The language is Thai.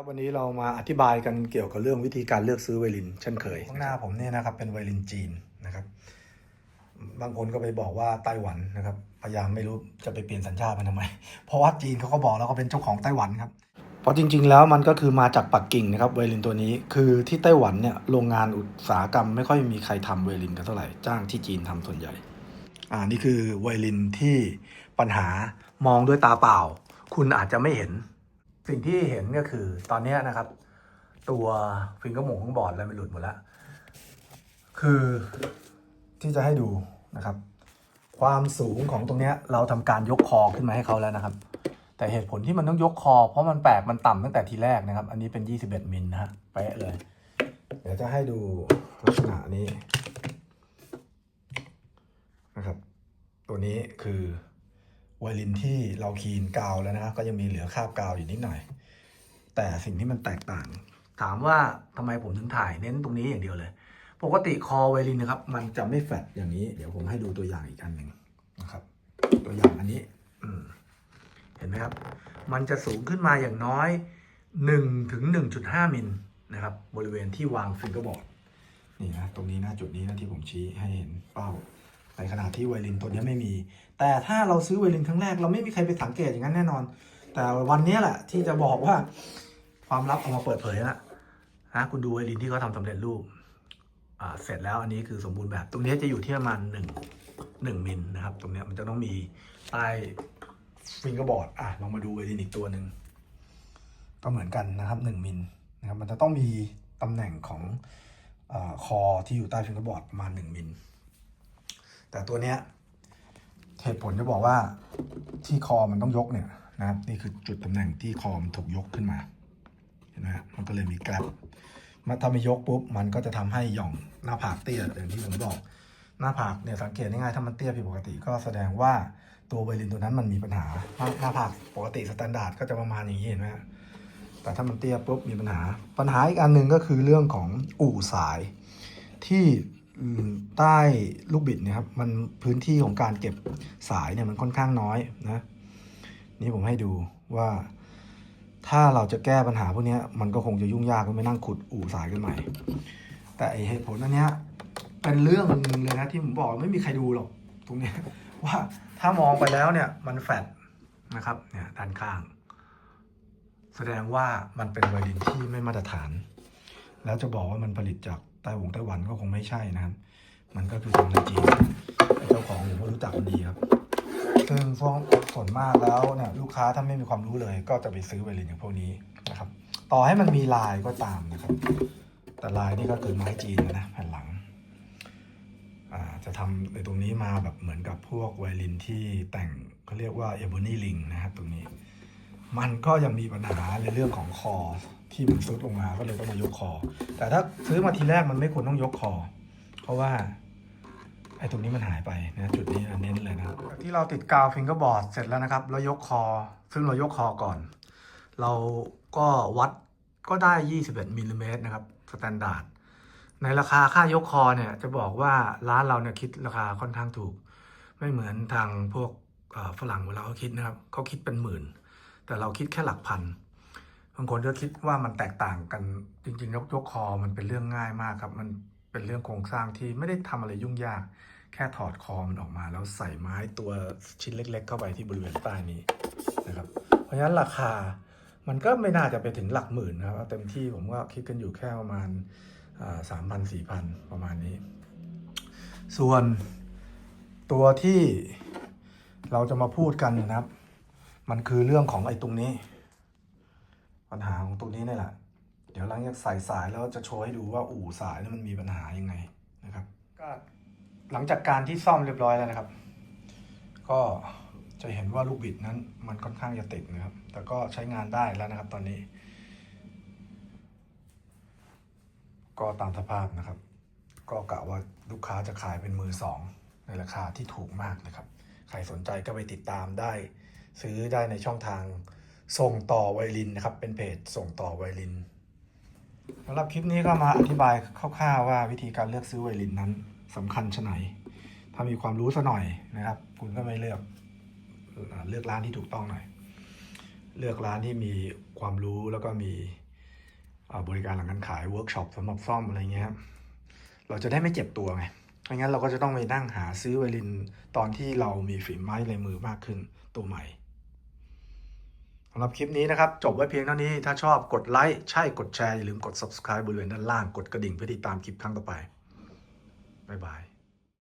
ครับวันนี้เรามาอธิบายกันเกี่ยวกับเรื่องวิธีการเลือกซื้อไวลินเช่นเคยข้างหน้าผมเนี่ยนะครับเป็นไวลินจีนนะครับ บางคนก็ไปบอกว่าไต้หวันนะครับพยายามไม่รู้จะไปเปลี่ยนสัญชาติมันทำไม เพราะว่าจีนเขาก็บอกแล้วเขาเป็นเจ้าของไต้หวันครับเพราะจริง ๆ แล้วมันก็คือมาจากปักกิ่งนะครับไวลินตัวนี้คือที่ไต้หวันเนี่ยโรงงานอุตสาหกรรมไม่ค่อยมีใครทำไวลินกันเท่าไหร่จ้างที่จีนทำส่วนใหญ่ อ่านี่คือไวลินที่ปัญหามองด้วยตาเปล่า คุณอาจจะไม่เห็น สิ่งที่เห็นก็คือตอนนี้นะครับ ตัวฟิงเกอร์หมงของบอร์ดอะไรมันหลุดหมดแล้ว คือที่จะให้ดูนะครับ ความสูงของตรงนี้เราทำการยกคอขึ้นมาให้เขาแล้วนะครับ แต่เหตุผลที่มันต้องยกคอ เพราะมันแปลกมันต่ำตั้งแต่ทีแรกนะครับ อันนี้เป็น 21มิลนะฮะเป๊ะเลย เดี๋ยวจะให้ดูลักษณะนี้นะครับ ตัวนี้คือ ไวลินที่เราคีนกาวแล้วนะครับก็ยังมีเหลือคราบกาวอยู่นิดหน่อย แต่สิ่งที่มันแตกต่าง ถามว่าทำไมผมถึงถ่ายเน้นตรงนี้อย่างเดียวเลย ปกติคอไวลินนะครับ มันจะไม่แฟลตอย่างนี้ เดี๋ยวผมให้ดูตัวอย่างอีกอันหนึ่งนะครับ ตัวอย่างอันนี้อืเห็นไหมครับ มันจะสูงขึ้นมาอย่างน้อย1ถึง1.5มิลนะครับ บริเวณที่วางฟิงเกอร์บอร์ดนี่นะตรงนี้นะจุดนี้นะที่ผมชี้ให้เห็นเป้า ในขณะที่ไวลินตัวนี้ไม่มี แต่ถ้าเราซื้อไวลินครั้งแรกเราไม่มีใครไปสังเกตอย่างนั้นแน่นอน แต่วันนี้แหละที่จะบอกว่าความลับเอามาเปิดเผยแล้วนะคุณดูไวลินที่เขาทำสำเร็จรูปอ่าเสร็จแล้วอันนี้คือสมบูรณ์แบบ ตรงนี้จะอยู่ที่ประมาณหนึ่งหนึ่งมิลนะครับ ตรงนี้มันจะต้องมีใต้ฟิงเกอร์บอร์ดอะลองมาดูไวลินอีกตัวหนึ่งก็เหมือนกันนะครับหนึ่งมิลนะครับมันจะต้องมีตำแหน่งของอคอที่อยู่ใต้ฟิงเกอร์บอร์ดประมาณหนึ่งมิล แต่ตัวเนี้ยเหตุผลจะบอกว่าที่คอมันต้องยกเนี่ยนะครับนี่คือจุดตำแหน่งที่คอมันถูกยกขึ้นมาเห็นไหมฮะมันก็เลยมีแกลบมาถ้าไม่ยกปุ๊บมันก็จะทำให้หย่องหน้าผากเตี้ยอย่างที่ผมบอก หน้าผากเนี่ยสังเกตง่ายๆถ้ามันเตี้ยผิดปกติก็แสดงว่าตัวไวลินตัวนั้นมันมีปัญหาหน้าผากปกติสแตนดาร์ดก็จะประมาณอย่างนี้เห็นไหมแต่ถ้ามันเตี้ยปุ๊บมีปัญหา ปัญหาอีกอันหนึ่งก็คือเรื่องของอู่สายที่ ใต้ลูกบิดนี่ยครับ มันพื้นที่ของการเก็บสายเนี่ยมันค่อนข้างน้อยนะ นี่ผมให้ดูว่า ถ้าเราจะแก้ปัญหาพวกนี้มันก็คงจะยุ่งยากก็ไม่นั่งขุดอู่สายกันใหม่ แต่เหตุผลอันเนี้ยเป็นเรื่องหนึงเลยนะที่ผมบอกไม่มีใครดูหรอกตรงนี้ว่าถ้ามองไปแล้วเนี่ยมันแฟดนะครับเนี่ยด้านข้าง แสดงว่ามันเป็นไวลินที่ไม่มาตรฐาน แล้วจะบอกว่ามันผลิตจาก ไต้หวงไต้หวันก็คงไม่ใช่นะครับ มันก็คือทางในจีนเจ้าของผมก็รู้จักมันดีครับซึ่งพวกส่วนมากแล้วเนี่ยลูกค้าถ้าไม่มีความรู้เลย ก็จะไปซื้อไวลินอย่างพวกนี้นะครับ ต่อให้มันมีลายก็ตามนะครับ แต่ลายนี่ก็คือไม้จีนนะแผ่นหลังอ่าจะทำในตรงนี้มาแบบเหมือนกับพวกไวลินที่แต่งเขาเรียกว่าเอ b บ n นี่ลิงนะครับตรงนี้ มันก็ยังมีปัญหาในเรื่องของคอที่มันซุดลงมาก็เลยต้องมายกคอ แต่ถ้าซื้อมาทีแรกมันไม่ควรต้องยกคอ เพราะว่าไอ้ตรงนี้มันหายไปนะจุดนี้เน้นเลยนะครับที่เราติดกาวฟิงเกอร์บอร์ดเสร็จแล้วนะครับ แล้วยกคอ ซึ่งเรายกคอก่อน เราก็วัดก็ได้ 21มิลลิเมตรนะครับสแตนดาร์ดในราคาค่ายกคอเนี่ยจะบอกว่าร้านเราเนี่ยคิดราคาค่อนข้างถูก ไม่เหมือนทางพวกฝรั่งเวลาเขาคิดนะครับเขาคิดเป็นหมื่น แต่เราคิดแค่หลักพันบางคนก็คิดว่ามันแตกต่างกันจริงๆยกยกคอมันเป็นเรื่องง่ายมากครับ มันเป็นเรื่องโครงสร้างที่ไม่ได้ทำอะไรยุ่งยาก แค่ถอดคอมันออกมา แล้วใส่ไม้ตัวชิ้นเล็ก ๆ เข้าไปที่บริเวณใต้นี้นะครับ เพราะฉะนั้นราคามันก็ไม่น่าจะไปถึงหลักหมื่นนะครับเต็มที่ผมก็คิดกันอยู่แค่ประมาณสามพันสี่พันประมาณนี้ ส่วนตัวที่เราจะมาพูดกันนะครับ มันคือเรื่องของไอ้ตรงนี้ ปัญหาของตรงนี้นี่แหละ เดี๋ยวหลังจากใส่สายแล้วจะโชว์ให้ดูว่าอู่สายนี่มันมีปัญหายังไงนะครับ ก็หลังจากการที่ซ่อมเรียบร้อยแล้วนะครับ ก็จะเห็นว่าลูกบิดนั้น มันค่อนข้างจะติดนะครับ แต่ก็ใช้งานได้แล้วนะครับ ตอนนี้ ก็ตามสภาพนะครับ ก็กะว่าลูกค้าจะขายเป็นมือสองในราคาที่ถูกมากนะครับ ใครสนใจก็ไปติดตามได้ ซื้อได้ในช่องทางส่งต่อไวลินนะครับ เป็นเพจส่งต่อไวลินสำหรับคลิปนี้ก็มาอธิบายคร่าวๆว่าวิธีการเลือกซื้อไวลินนั้นสำคัญชะไหน ถ้ามีความรู้ซะหน่อยนะครับ คุณก็ไม่เลือกเลือกร้านที่ถูกต้องหน่อย เลือกร้านที่มีความรู้แล้วก็มีบริการหลังการขายเวิร์กช็อปสำหรับซ่อมอะไรเงี้ยครับเราจะได้ไม่เจ็บตัวไงไม่งั้นเราก็จะต้องไปนั่งหาซื้อไวลินตอนที่เรามีฝีไม้ลายมือมากขึ้นตัวใหม่ำหรับคลิปนี้นะครับ จบไว้เพียงเท่านี้ถ้าชอบกดไลค์ใช่กดแชร์อย่าลืมกด subscribe บริเวณด้านล่างกดกระดิ่งเพื่อติดตามคลิปครั้งต่อไปบ๊ายบาย